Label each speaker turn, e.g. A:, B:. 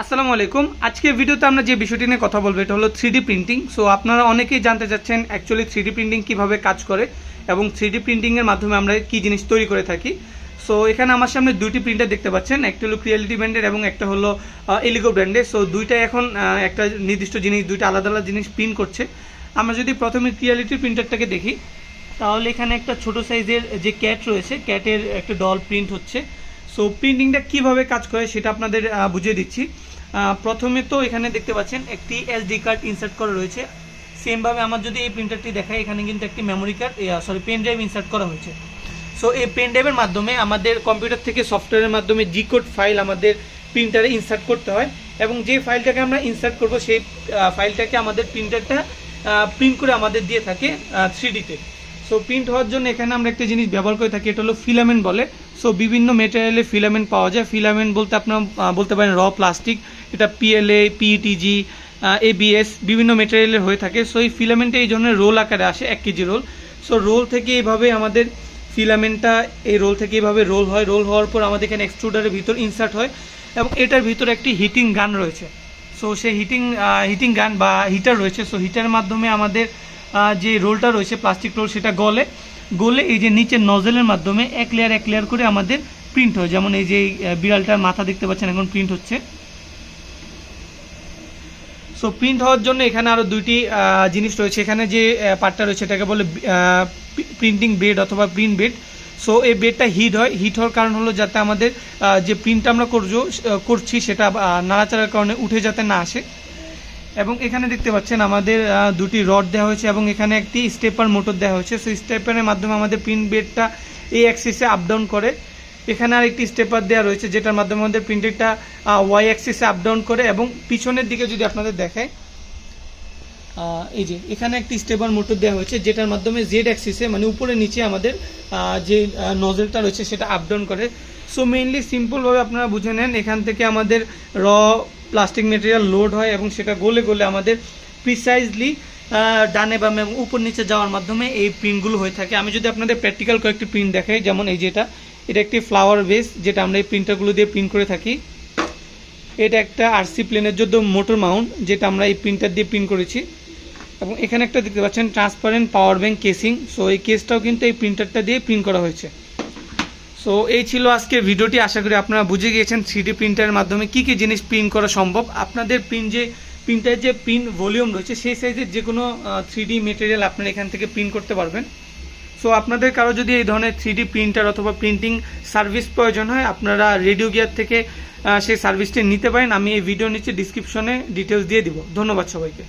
A: আসসালামু আলাইকুম। আজকে ভিডিওতে আমরা যে বিষয়টি নিয়ে কথা বলব, এটা হলো থ্রি প্রিন্টিং। সো আপনারা অনেকেই জানতে চাচ্ছেন অ্যাকচুয়ালি থ্রি প্রিন্টিং কীভাবে কাজ করে এবং থ্রি প্রিন্টিংয়ের মাধ্যমে আমরা কী জিনিস তৈরি করে থাকি। সো এখানে আমার সামনে দুইটি প্রিন্টার দেখতে পাচ্ছেন, একটা হলো ক্রিয়ালিটি ব্র্যান্ডের এবং একটা হলো এলিগো ব্র্যান্ডের সো দুইটাই এখন একটা নির্দিষ্ট জিনিস, দুইটা আলাদা আলাদা জিনিস প্রিন্ট করছে। আমরা যদি প্রথমে ক্রিয়ালিটি প্রিন্টারটাকে দেখি, তাহলে এখানে একটা ছোট সাইজের যে ক্যাট রয়েছে ক্যাটের একটা ডল প্রিন্ট হচ্ছে। সো প্রিন্টিংটা কীভাবে কাজ করে সেটা আপনাদের বুঝিয়ে দিচ্ছি। প্রথমে তো এখানে দেখতে পাচ্ছেন, একটি এসডি কার্ড ইনসার্ট করা রয়েছে। সেমভাবে আমার যদি এই প্রিন্টারটি দেখায়, এখানে কিন্তু একটি memory card sorry pen drive insert করা হয়েছে। সো এই পেন ড্রাইভের মাধ্যমে আমাদের কম্পিউটার থেকে সফটওয়্যারের মাধ্যমে জি কোড ফাইল আমাদের প্রিন্টারে ইনসার্ট করতে হয় এবং যে ফাইলটাকে আমরা ইনসার্ট করব, সেই ফাইলটাকে আমাদের প্রিন্টারটা প্রিন্ট করে আমাদের দিয়ে থাকে থ্রি ডিতে সো প্রিন্ট হওয়ার জন্য এখানে আমরা একটা জিনিস ব্যবহার করে থাকি, এটা হলো ফিলামেন্ট বলে। সো বিভিন্ন মেটেরিয়ালে ফিলামেন্ট পাওয়া যায়। ফিলামেন্ট বলতে আপনারা বলতে পারেন র প্লাস্টিক এটা পিএলএ পিইটিজি এবিএস বিভিন্ন মেটেরিয়ালের হয়ে থাকে। সো এই ফিলামেন্টে এই ধরনের রোল আকারে আসে, এক কেজি রোল সো রোল থেকে এইভাবে আমাদের ফিলামেন্টটা এই রোল থেকে এইভাবে রোল হয়। রোল হওয়ার পর আমাদের এখানে এক্সট্রুডারের ভিতর ইনসার্ট হয় এবং এটার ভিতরে একটি হিটিং গান রয়েছে। সো সেই হিটিং হিটিং গান বা হিটার রয়েছে। সো হিটারের মাধ্যমে আমাদের যে রোলটা রয়েছে প্লাস্টিক রোল সেটা গলে। গলে এই যে নিচের নজলের মাধ্যমে এক লেয়ার এক লেয়ার করে আমাদের প্রিন্ট হয়। যেমন এই যে বিড়ালটার মাথা দেখতে পাচ্ছেন, এখন প্রিন্ট হচ্ছে। সো প্রিন্ট হওয়ার জন্য এখানে আরও দুইটি জিনিস রয়েছে। এখানে যে পার্টটা রয়েছে, এটাকে বলে প্রিন্টিং বেড অথবা প্রিন্ট বেড সো এই বেডটা হিট হয়। হিট হওয়ার কারণ হলো যাতে আমাদের যে প্রিন্টটা আমরা করছ করছি, সেটা নাড়াচাড়ার কারণে উঠে যাতে না আসে। এবং এখানে দেখতে পাচ্ছেন আমাদের দুটি রড দেওয়া হয়েছে এবং এখানে একটি স্টেপার মোটর দেওয়া হয়েছে। সেই স্টেপারের মাধ্যমে আমাদের প্রিন্ট বেডটা এই অ্যাক্সিসে ডাউন করে। এখানে আর একটি স্টেপার দেওয়া রয়েছে যেটার মাধ্যমে আমাদের প্রিন্টেরটা ওয়াই অ্যাক্সিসে ডাউন করে এবং পিছনের দিকে যদি আপনাদের দেখায় এই যে, এখানে একটি স্টেপার মোটর দেওয়া হয়েছে যেটার মাধ্যমে জেড অ্যাক্সিসে মানে উপরে নিচে আমাদের যে নজেলটা রয়েছে সেটা আপ ডাউন করে। সো মেইনলি সিম্পলভাবে আপনারা বুঝে নেন, এখান থেকে আমাদের র প্লাস্টিক মেটেরিয়াল লোড হয় এবং সেটা গলে গলে আমাদের প্রিসাইজলি ডানে বামে এবং উপর নিচে যাওয়ার মাধ্যমে এই প্রিন্টগুলো হয়ে থাকে। আমি যদি আপনাদের প্র্যাকটিক্যাল কয়েকটি প্রিন্ট দেখাই, যেমন এই যেটা, এটা একটি ফ্লাওয়ার বেস যেটা আমরা এই প্রিন্টারগুলো দিয়ে প্রিন্ট করে থাকি। এটা একটা আরসি প্লেনের জন্য মোটর মাউন্ট যেটা আমরা এই প্রিন্টার দিয়ে প্রিন্ট করেছি। এবং এখানে একটা দেখতে পাচ্ছেন transparent power bank casing so এই কেসটাও কিন্তু এই প্রিন্টারটা দিয়ে প্রিন্ট করা হয়েছে। সো এই ছিল আজকের ভিডিওটি। আশা করি আপনারা বুঝে গিয়েছেন থ্রি প্রিন্টারের মাধ্যমে কী কী জিনিস প্রিন্ট করা সম্ভব। আপনাদের প্রিন্ট যে প্রিন্টারের যে প্রিন্ট ভলিউম রয়েছে, সেই সাইজের যে কোনো থ্রি ডি মেটেরিয়াল আপনারা এখান থেকে প্রিন্ট করতে পারবেন। সো আপনাদের কারও যদি এই ধরনের থ্রি ডি প্রিন্টার অথবা প্রিন্টিং সার্ভিস প্রয়োজন হয়, আপনারা রেডিও গিয়ার থেকে সেই সার্ভিসটি নিতে পারেন। আমি এই ভিডিও নিচে ডিসক্রিপশনে ডিটেলস দিয়ে দিব। ধন্যবাদ সবাইকে।